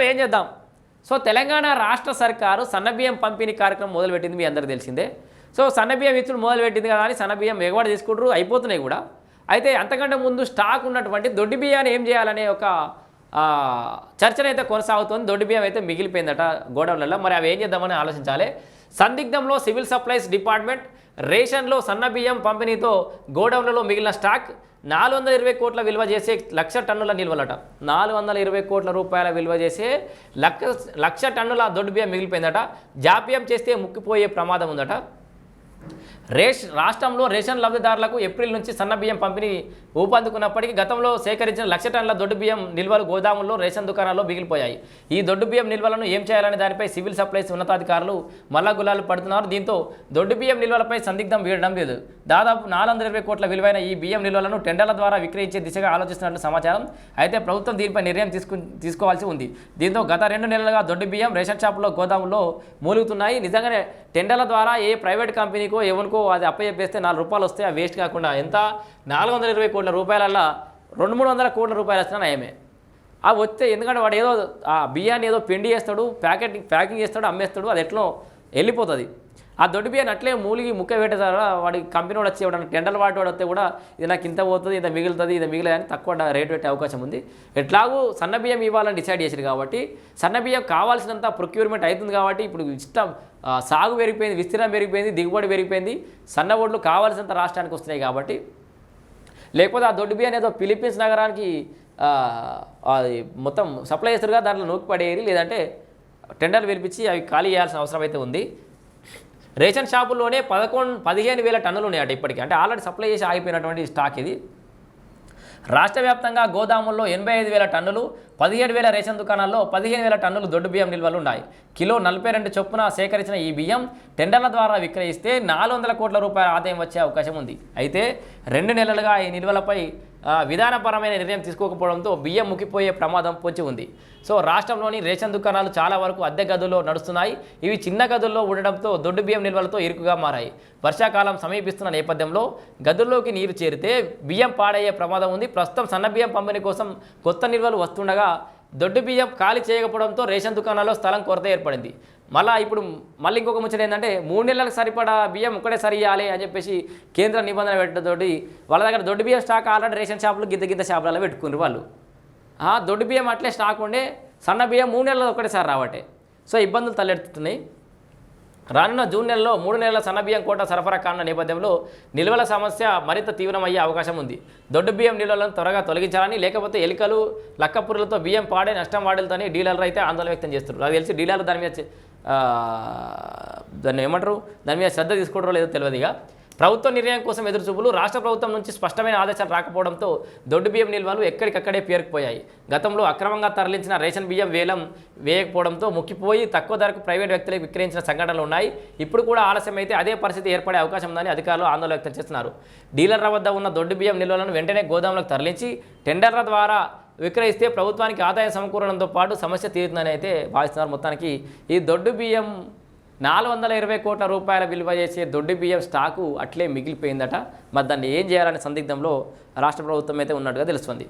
బియ్యం ఏం చేద్దాం? సో తెలంగాణ రాష్ట్ర సర్కారు సన్నబియ్యం పంపిణీ కార్యక్రమం మొదలుపెట్టింది మీ అందరూ తెలిసిందే. సో సన్నబియ్యం ఇచ్చుడు మొదలుపెట్టింది కదా అని సన్నబియ్యం ఎగవాడు తీసుకుంటారు అయిపోతున్నాయి కూడా. అయితే అంతకంటే ముందు స్టాక్ ఉన్నటువంటి దొడ్డి బియ్యాన్ని ఏం చేయాలనే ఒక చర్చనైతే కొనసాగుతోంది దొడ్డి బియ్యం అయితే మిగిలిపోయిందట గోడౌన్లలో. మరి అవి ఏం చేద్దామని ఆలోచించాలి? సందిగ్ధంలో సివిల్ సప్లైస్ డిపార్ట్మెంట్ రేషన్లో సన్న బియ్యం పంపిణీతో గోడౌన్లలో మిగిలిన స్టాక్ నాలుగు వందల ఇరవై కోట్ల విలువ చేసే లక్ష టన్నుల నిల్వలట. నాలుగు వందల ఇరవై కోట్ల రూపాయల విలువ చేసే లక్ష లక్ష టన్నుల దొడ్డు బియ్యం మిగిలిపోయిందట. జాప్యం చేస్తే ముక్కిపోయే ప్రమాదం ఉందట. రేష్ రాష్ట్రంలో రేషన్ లబ్ధిదారులకు ఏప్రిల్ నుంచి సన్న బియ్యం పంపిణీ ఊపందుకున్నప్పటికీ గతంలో సేకరించిన లక్ష టన్నుల దొడ్డు బియ్యం నిల్వలు గోదాముల్లో రేషన్ దుకాణాల్లో మిగిలిపోయాయి. ఈ దొడ్డు బియ్యం నిల్వలను ఏం చేయాలనే దానిపై సివిల్ సప్లైస్ ఉన్నతాధికారులు మల్ల గులాలు పడుతున్నారు. దీంతో దొడ్డు బియ్యం నిల్వలపై సందిగ్ధం వీడడం లేదు. దాదాపు నాలుగు ఇరవై కోట్ల విలువైన ఈ బియ్యం నిల్వలను టెండర్ల ద్వారా విక్రయించే దిశగా ఆలోచిస్తున్నట్లు సమాచారం అయితే ప్రభుత్వం దీనిపై నిర్ణయం తీసుకు తీసుకోవాల్సి ఉంది. దీంతో గత రెండు నెలలుగా దొడ్డు బియ్యం రేషన్ షాపులో గోదాముల్లో మూలుగుతున్నాయి. నిజంగానే టెండర్ల ద్వారా ఏ ప్రైవేట్ కంపెనీకో ఎవరికో అది అప్పచెప్పేస్తే నాలుగు రూపాయలు వస్తే ఆ వేస్ట్ కాకుండా ఎంత? నాలుగు వందల ఇరవై కోట్ల రూపాయలల్లా రెండు మూడు వందల కోట్ల రూపాయలు వచ్చినా నయమే. ఆ వస్తే ఎందుకంటే వాడు ఏదో ఆ బియ్యాన్ని ఏదో పిండి చేస్తాడు ప్యాకెట్ ప్యాకింగ్ చేస్తాడు అమ్మేస్తాడు అది ఎట్లో వెళ్ళిపోతుంది. ఆ దొడ్డి బియ్యాన్ని అట్లే మూలిగి ముక్క పెట్టేసారు వాడి కంపెనీ వాడు వచ్చి ఎవడన్నా టెండర్ వాటి వాడు వస్తే కూడా ఇది నాకు ఇంత పోతుంది ఇంత మిగులుతుంది ఇది మిగిలేదని తక్కువ రేట్ పెట్టే అవకాశం ఉంది. ఎట్లాగూ సన్న బియ్యం ఇవ్వాలని డిసైడ్ చేశారు కాబట్టి సన్న బియ్యం కావాల్సినంత ప్రొక్యూర్మెంట్ అవుతుంది కాబట్టి ఇప్పుడు ఇష్టం సాగు పెరిగిపోయింది విస్తీర్ణం పెరిగిపోయింది దిగుబడి పెరిగిపోయింది సన్న ఓట్లు కావాల్సినంత రాష్ట్రానికి వస్తున్నాయి కాబట్టి లేకపోతే ఆ దొడ్డు బియ్యాన్ని ఏదో ఫిలిప్పీన్స్ నగరానికి అది మొత్తం సప్లై చేస్తారుగా దాంట్లో నూకి పడేయాలి లేదంటే టెండర్లు పిలిపించి అవి ఖాళీ చేయాల్సిన అవసరం అయితే ఉంది. రేషన్ షాపుల్లోనే పదకొండు పదిహేను వేల టన్నులు ఉన్నాయట ఇప్పటికీ. అంటే ఆల్రెడీ సప్లై చేసి ఆగిపోయినటువంటి స్టాక్ ఇది. రాష్ట్ర వ్యాప్తంగా గోదాముల్లో ఎనభై ఐదు వేల టన్నులు పదిహేడు వేల రేషన్ దుకాణాల్లో పదిహేను వేల టన్నులు దొడ్డు బియ్యం నిల్వలు ఉన్నాయి. కిలో నలభై రెండు చొప్పున సేకరించిన ఈ బియ్యం టెండర్ల ద్వారా విక్రయిస్తే నాలుగు వందల కోట్ల రూపాయల ఆదాయం వచ్చే అవకాశం ఉంది. అయితే రెండు నెలలుగా ఈ నిల్వలపై విధానపరమైన నిర్ణయం తీసుకోకపోవడంతో బియ్యం ముక్కిపోయే ప్రమాదం పొంచి ఉంది. సో రాష్ట్రంలోని రేషన్ దుకాణాలు చాలా వరకు అద్దె గదుల్లో నడుస్తున్నాయి. ఇవి చిన్న గదుల్లో ఉండడంతో దొడ్డు బియ్యం నిల్వలతో ఇరుకుగా మారాయి. వర్షాకాలం సమీపిస్తున్న నేపథ్యంలో గదుల్లోకి నీరు చేరితే బియ్యం పాడయ్యే ప్రమాదం ఉంది. ప్రస్తుతం సన్న బియ్యం పంపిణీ కోసం కొత్త నిల్వలు వస్తుండగా దొడ్డు బియ్యం ఖాళీ చేయకపోవడంతో రేషన్ దుకాణాల్లో స్థలం కొరత ఏర్పడింది. మళ్ళీ ఇప్పుడు మళ్ళీ ఇంకొక ముచ్చట ఏంటంటే మూడు నెలలకు సరిపడా బియ్యం ఒక్కడే సరి ఇవ్వాలి అని చెప్పేసి కేంద్ర నిబంధన పెట్టడంతోటి వాళ్ళ దగ్గర దొడ్డు బియ్యం స్టాక్ ఆల్రెడీ రేషన్ షాపులు గిద్ద గిద్ద షాపులలో పెట్టుకున్నారు వాళ్ళు. దొడ్డు బియ్యం అట్లే స్టాక్ ఉండే సన్న బియ్యం మూడు నెలలు ఒకటేసారి రావటే సో ఇబ్బందులు తలెత్తుతున్నాయి. రానున్న జూన్ నెలలో మూడు నెలల సన్న బియ్యం కోట సరఫరా కానున్న నేపథ్యంలో నిల్వల సమస్య మరింత తీవ్రమయ్యే అవకాశం ఉంది. దొడ్డు బియ్యం నిల్వలను త్వరగా తొలగించాలని లేకపోతే ఎలికలు లక్కపురులతో బియ్యం పాడే నష్టం వాడలతోని డీలర్లు అయితే ఆందోళన వ్యక్తం చేస్తున్నారు. నాకు తెలిసి డీలర్లు దాని మీద దాన్ని ఏమంటారు? దాని మీద శ్రద్ధ తీసుకోవడం లేదో తెలియదు ఇక. ప్రభుత్వ నిర్ణయం కోసం ఎదురుచూపులు రాష్ట్ర ప్రభుత్వం నుంచి స్పష్టమైన ఆదేశాలు రాకపోవడంతో దొడ్డు బియ్యం నిల్వలు ఎక్కడికక్కడే పేరుకుపోయాయి. గతంలో అక్రమంగా తరలించిన రేషన్ బియ్యం వేలం వేయకపోవడంతో ముక్కిపోయి తక్కువ ధరకు ప్రైవేట్ వ్యక్తులకు విక్రయించిన సంఘటనలు ఉన్నాయి. ఇప్పుడు కూడా ఆలస్యమైతే అదే పరిస్థితి ఏర్పడే అవకాశం ఉందని అధికారులు ఆందోళన వ్యక్తం చేస్తున్నారు. డీలర్ల వద్ద ఉన్న దొడ్డు బియ్యం నిల్వలను వెంటనే గోదాములకు తరలించి టెండర్ల ద్వారా విక్రయిస్తే ప్రభుత్వానికి ఆదాయం సమకూరడంతో పాటు సమస్య తీరుతుందని అయితే భావిస్తున్నారు. మొత్తానికి ఈ దొడ్డు బియ్యం నాలుగు వందల ఇరవై కోట్ల రూపాయల విలువ చేసే దొడ్డు బియ్యం స్టాకు అట్లే మిగిలిపోయిందట. మరి దాన్ని ఏం చేయాలనే సందిగ్ధంలో రాష్ట్ర ప్రభుత్వం అయితే ఉన్నట్టుగా తెలుస్తుంది.